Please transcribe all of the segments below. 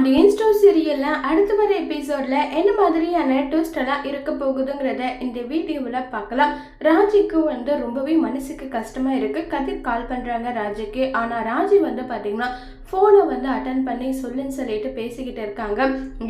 அந்த இன்ஸ்டோ சீரியல்ல அடுத்து வர எபிசோட்ல என்ன மாதிரியான ட்விஸ்டெல்லாம் இருக்க போகுதுங்கிறத இந்த வீடியோவில் பார்க்கலாம். ராஜிக்கு வந்து ரொம்பவே மனசுக்கு கஷ்டமா இருக்கு. கதிர் கால் பண்றாங்க ராஜிக்கு. ஆனா ராஜி வந்து பாத்தீங்கன்னா ஃபோனை வந்து அட்டன் பண்ணி சொல்லுன்னு சொல்லிட்டு பேசிக்கிட்டு இருக்காங்க.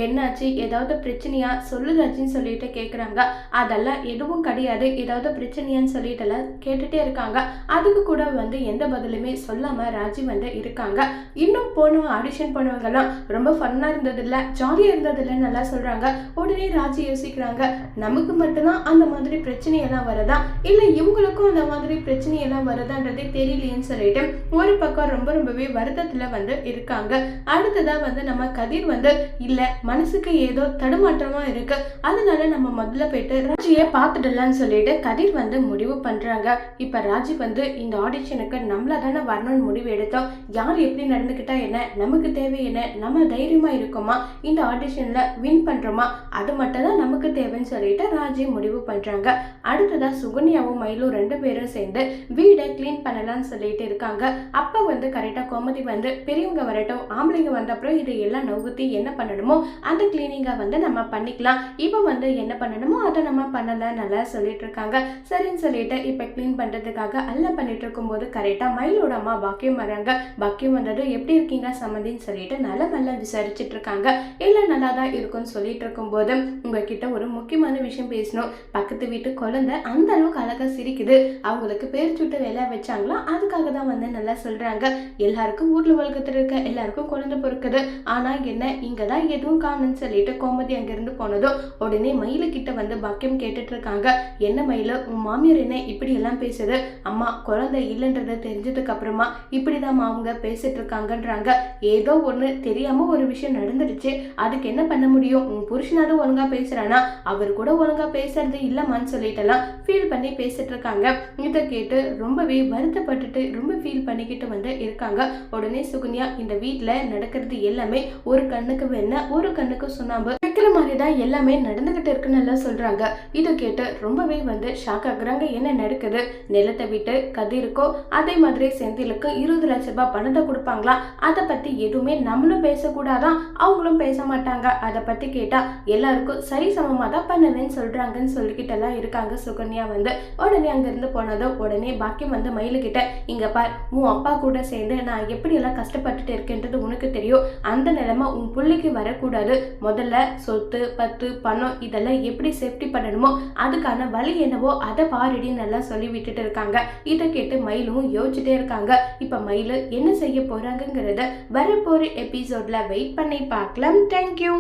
என்னாச்சு? ஏதாவது பிரச்சனையா? சொல்லு ராஜின்னு சொல்லிட்டு கேட்குறாங்க அதெல்லாம் எதுவும் கிடையாது. ஏதாவது பிரச்சனையான்னு சொல்லிட்டு எல்லாம் கேட்டுட்டே இருக்காங்க. அதுக்கு கூட வந்து எந்த பதிலுமே சொல்லாமல் ராஜி வந்து இருக்காங்க. இன்னும் போனவங்க ஆடிஷன் போனவங்கலாம் ரொம்ப ஃபன்னாக இருந்ததில்ல ஜாலியாக இருந்ததில்லைன்னு நல்லா சொல்கிறாங்க உடனே ராஜி யோசிக்கிறாங்க நமக்கு மட்டும்தான் அந்த மாதிரி பிரச்சனையெல்லாம் வருதா? இல்லை இவங்களுக்கும் அந்த மாதிரி பிரச்சனையெல்லாம் வருதான்றதே தெரியலையேன்னு சொல்லிட்டு ஒரு பக்கம் ரொம்ப ரொம்பவே வருத்தத்தில் வந்து இருக்காங்க. அடுத்ததா வந்து நம்ம கதிர் வந்து இல்ல மனசுக்கு ஏதோ தடுமாற்றமா இருக்கு. அதனால நம்ம முதல்ல போயிட்டு ராஜியை பார்த்துடலாம்னு சொல்லிட்டு கதிர் வந்து முடிவு பண்றாங்க. இப்ப ராஜி வந்து இந்த ஆடிஷனுக்கு நம்மள தானே வரணும்னு முடிவு எடுத்தோம். யார் எப்படி நடந்துக்கிட்டா என்ன? நமக்கு தேவை என்ன? நம்ம தைரியமா இருக்கோமா? இந்த ஆடிஷன்ல வின் பண்றோமா? அது மட்டும் தான் நமக்கு தேவைன்னு சொல்லிட்டு ராஜி முடிவு பண்றாங்க. அடுத்ததா சுகன்யாவும் மயிலும் ரெண்டு பேரும் சேர்ந்து வீடை கிளீன் பண்ணலாம்னு சொல்லிட்டு இருக்காங்க. அப்ப வந்து கரெக்டா கோமதி வந்து பெரியவங்க வரட்டும் ஆம்பளைங்க வந்த அப்புறம் இதை எல்லாம் நவுத்தி என்ன பண்ணணுமோ அந்த கிளீனிங்கை வந்து நம்ம பண்ணிக்கலாம். இப்போ வந்து என்ன பண்ணணுமோ அதை நம்ம பண்ணலாம் நல்லா சொல்லிட்டு இருக்காங்க. சரின்னு சொல்லிட்டு இப்போ க்ளீன் பண்ணுறதுக்காக அல்ல பண்ணிட்டு இருக்கும்போது கரெக்டாக மயிலோட அம்மா பாக்கியம் வராங்க. பாக்கியம் வந்தது எப்படி இருக்கீங்க சம்மந்தின்னு சொல்லிட்டு நல்ல நல்லா விசாரிச்சுட்டு இருக்காங்க. எல்லாம் நல்லா தான் இருக்கும்னு சொல்லிட்டு இருக்கும்போது உங்ககிட்ட ஒரு முக்கியமான விஷயம் பேசணும். பக்கத்து வீட்டு குழந்தை அந்த அளவுக்கு அழகாக சிரிக்குது. அவங்களுக்கு பேர் சுட்டு வேலை வச்சாங்களா? அதுக்காக தான் வந்து நல்லா சொல்றாங்க. எல்லாருக்கும் ஊர்ல உலகத்துல இருக்க எல்லாருக்கும் குழந்தை பிறக்குது. ஆனா என்ன இங்கே தான் எதுவும் காணும்னு சொல்லிட்டு கோமதி அங்கேருந்து போனதும் உடனே மயிலு கிட்ட வந்து பாக்கியம் கேட்டுட்டு இருக்காங்க. என்ன மயிலு உன் மாமியார் என்ன இப்படி எல்லாம் பேசுது? அம்மா குழந்தை இல்லைன்றத தெரிஞ்சதுக்கு அப்புறமா இப்படிதான் அவங்க பேசிட்டு இருக்காங்கன்றாங்க. ஏதோ ஒண்ணு தெரியாம ஒரு விஷயம் நடந்துடுச்சு. அதுக்கு என்ன பண்ண முடியும்? உன் புருஷனாவது ஒழுங்கா பேசுறானா? அவர் கூட ஒழுங்கா பேசுறது இல்லம்மான்னு சொல்லிட்டெல்லாம் ஃபீல் பண்ணி பேசிட்டு இருக்காங்க. இதை கேட்டு ரொம்பவே வருத்தப்பட்டுட்டு ரொம்ப ஃபீல் பண்ணிக்கிட்டு வந்து இருக்காங்க. உடனே சுகன்யா இந்த வீட்டில் நடக்கிறது எல்லாமே ஒரு கண்ணுக்கு வேணா ஒரு கண்ணுக்கு சுண்ணாம்பு வைக்கிற மாதிரி தான் எல்லாமே நடந்துகிட்டு இருக்குன்னு எல்லாம் சொல்றாங்க. இதை கேட்டு ரொம்பவே வந்து ஷாக் ஆகுறாங்க என்ன நடக்குது? நிலத்தை விட்டு கதிருக்கோ அதே மாதிரி செந்திலுக்கு இருபது லட்ச ரூபாய் பணத்தை கொடுப்பாங்களா? அதை பத்தி எதுவுமே நம்மளும் பேசக்கூடாதான். அவங்களும் பேச மாட்டாங்க. அதை பத்தி கேட்டா எல்லாருக்கும் சரி சமமா தான் பண்ணுவேன்னு சொல்றாங்கன்னு சொல்லிக்கிட்டு எல்லாம் இருக்காங்க சுகன்யா வந்து. உடனே அங்கிருந்து போனதும் உடனே பாக்கியம் வந்து மயிலுக்கிட்ட இங்க பார் உன் அப்பா கூட சேர்ந்து நான் எப்படி எல்லாம் கஷ்டப்பட்டுட்டு இருக்கேன்றது உனக்கு தெரியும். அந்த நிலைமை உன் பிள்ளைக்கு வரக்கூடாது. முதல்ல சொத்து பத்து பணம் இதெல்லாம் எப்படி சேஃப்டி பண்ணணுமோ அதுக்கான வழி என்னவோ அதை பாரடி நல்லா சொல்லி விட்டுட்டு இருக்காங்க. இதை கேட்டு மயிலும் யோசிச்சுட்டே இருக்காங்க. இப்ப மயிலு என்ன செய்ய போறாங்கங்கிறத வரப்போற எபிசோட்ல வெயிட் பண்ணி பார்க்கலாம். தேங்க்யூ